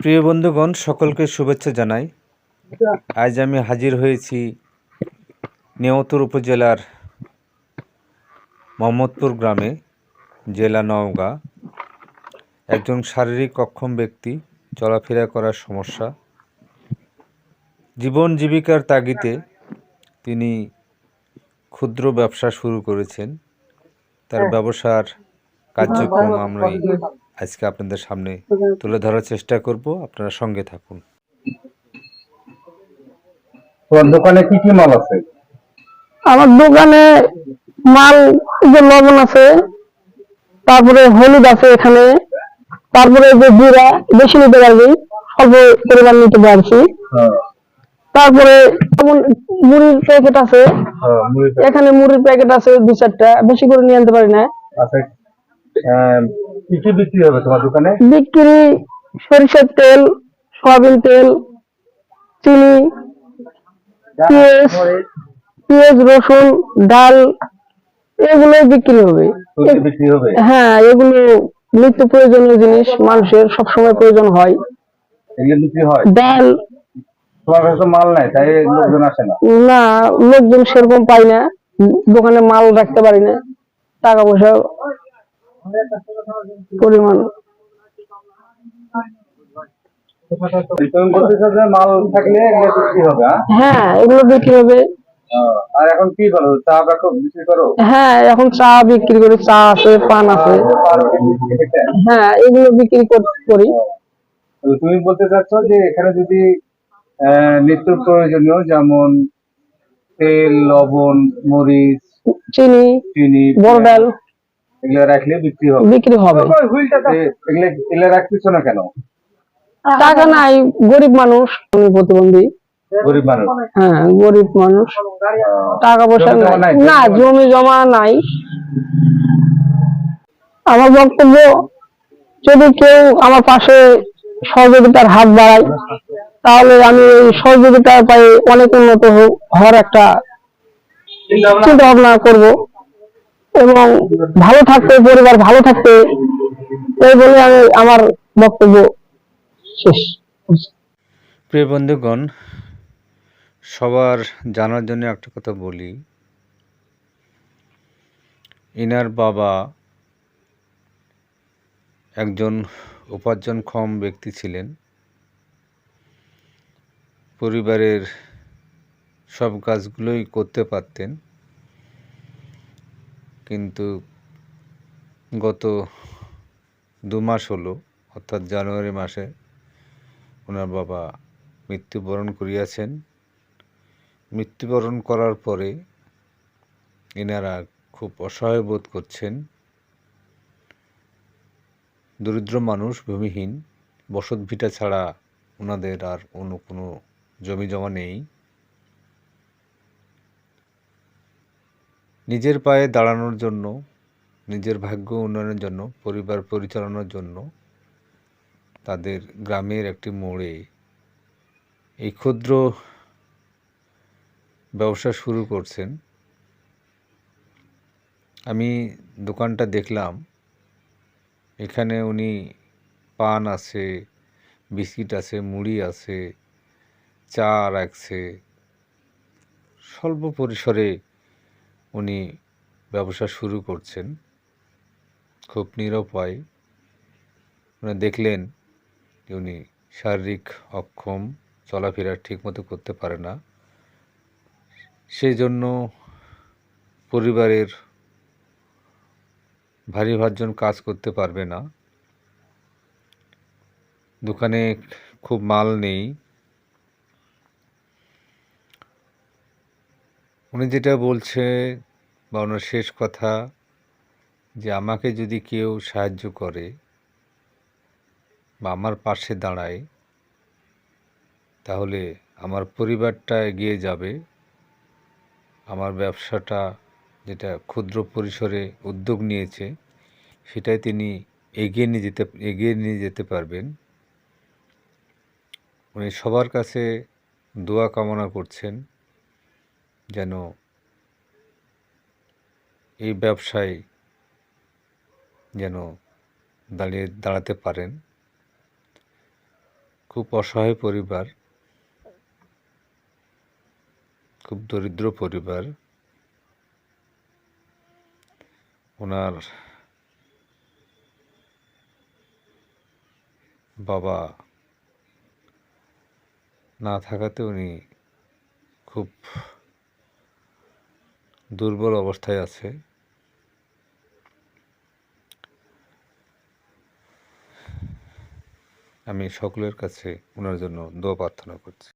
প্রিয় বন্ধুগণ সকলকে শুভেচ্ছা জানাই। আজ আমি হাজির হয়েছি নেওতর উপজেলার মোহাম্মদপুর গ্রামে জেলা নওগাঁ। একজন শারীরিক অক্ষম ব্যক্তি চলাফেরা করার সমস্যা। জীবন জীবিকার তাগিদে তিনি ক্ষুদ্র ব্যবসা শুরু করেছেন। তার ব্যবসার কার্যক্রম আমরা আজকে আপনাদের সামনে তুলে ধরার চেষ্টা করব আপনারা সঙ্গে থাকুন। তোমার দোকানে কি কি মাল আছে? আমার দোকানে মাল যে লবণ আছে তারপরে হলুদ আছে এখানে তারপরে যে জিরা বেশি নিতে পারবি অল্প পরিমাণ নিতে পারছি। হ্যাঁ, তারপরে যেমন মুড়ির প্যাকেট আছে হ্যাঁ, এখানে মুড়ির প্যাকেট আছে দু চারটা বেশি করে নিয়ে আনতে পারি না। আছে আহ, কি বিক্রি হবে তোমার দোকানে? বিক্রি সরিষার তেল সয়াবিন তেল চিনি পেঁয়াজ পেঁয়াজ রসুন ডাল এগুলো বিক্রি হবে। বিক্রি হবে? হ্যাঁ এগুলো নিত্য প্রয়োজনীয় জিনিস মানুষের সবসময় প্রয়োজন হয়। বিক্রি হয়? ডাল। তোমার কাছে মাল নাই তাই লোকজন আসে না? না লোকজন সেরকম পাই না। দোকানে মাল রাখতে পারি না। টাকা পয়সা পরিমাণ। মাল থাকলে এগুলো বিক্রি হবে হ্যাঁ? হ্যাঁ এগুলো বিক্রি হবে। আর এখন কি করো? চা বাকো বিক্রি করো? হ্যাঁ এখন চা বিক্রি করি চা আছে পান আছে। হ্যাঁ এগুলো বিক্রি করি তুমি বলতে চাচ্ছ যে এখানে যদি নিত্য প্রয়োজনীয় যেমন তেল লবণ মরিচ চিনি চিনি বড় ডাল। এগুলো রাখলে বিক্রি হবে। বিক্রি হবে। এগুলো এগুলো রাখতেছ না কেন? টাকা নাই গরিব মানুষ আমি প্রতিবন্ধী। গরিব মানুষ। হ্যাঁ গরিব মানুষ। টাকা পয়সা জমি জমা নাই না জমি জমা নাই। আমার বক্তব্য যদি কেউ আমার পাশে সহযোগিতার হাত বাড়ায় তাহলে আমি এই সহযোগিতা পাই অনেক উন্নত হওয়ার একটা চিন্তা ভাবনা করব। এবং ভালো থাকতে, পরিবার ভালো থাকতে, এই বলে আমি আমার বক্তব্য শেষ প্রিয় বন্ধুগণ, সবার জানার জন্য একটা কথা বলি। ইনার বাবা একজন উপার্জনক্ষম ব্যক্তি ছিলেন। পরিবারের সব কাজগুলোই করতে পারতেন। কিন্তু গত দু মাস হলো, অর্থাৎ জানুয়ারি মাসে ওনার বাবা মৃত্যুবরণ করিয়াছেন। মৃত্যুবরণ করার পরে এনারা খুব অসহায় বোধ করছেন। দরিদ্র মানুষ, ভূমিহীন বসত ভিটা ছাড়া ওনাদের আর অন্য কোনো জমি জমা নেই। নিজের পায়ে দাঁড়ানোর জন্য, নিজের ভাগ্য উন্নয়নের জন্য, পরিবার পরিচালনার জন্য তাদের গ্রামের একটি মোড়ে এই ক্ষুদ্র ব্যবসা শুরু করছেন। আমি দোকানটা দেখলাম, এখানে উনি পান আছে, বিস্কিট আছে, মুড়ি আছে, চা রাখছে। স্বল্প পরিসরে উনি ব্যবসা শুরু করছেন। খুব নিরপায় উনি দেখলেন যে উনি শারীরিক অক্ষম, চলাফেরা ঠিকমতো করতে পারে না। সেই জন্য পরিবারের ভারী ভারজন কাজ করতে পারবে না। দোকানে খুব মাল নেই। উনি যেটা বলছে বা ওনার শেষ কথা যে আমাকে যদি কেউ সাহায্য করে বা আমার পাশে দাঁড়ায়, তাহলে আমার পরিবারটা এগিয়ে যাবে। আমার ব্যবসাটা যেটা ক্ষুদ্র পরিসরে উদ্যোগ নিয়েছে, সেটাই তিনি এগিয়ে নিয়ে যেতে, এগিয়ে নিয়ে যেতে পারবেন। উনি সবার কাছে দোয়া কামনা করছেন। যেন এই ব্যবসায় যেন দাঁড়িয়ে দাঁড়াতে পারেন। খুব অসহায় পরিবার, খুব দরিদ্র পরিবার। ওনার বাবা না থাকাতে উনি খুব দুর্বল অবস্থায় আছে। আমি সকলের কাছে ওনার জন্য দোয়া প্রার্থনা করছি।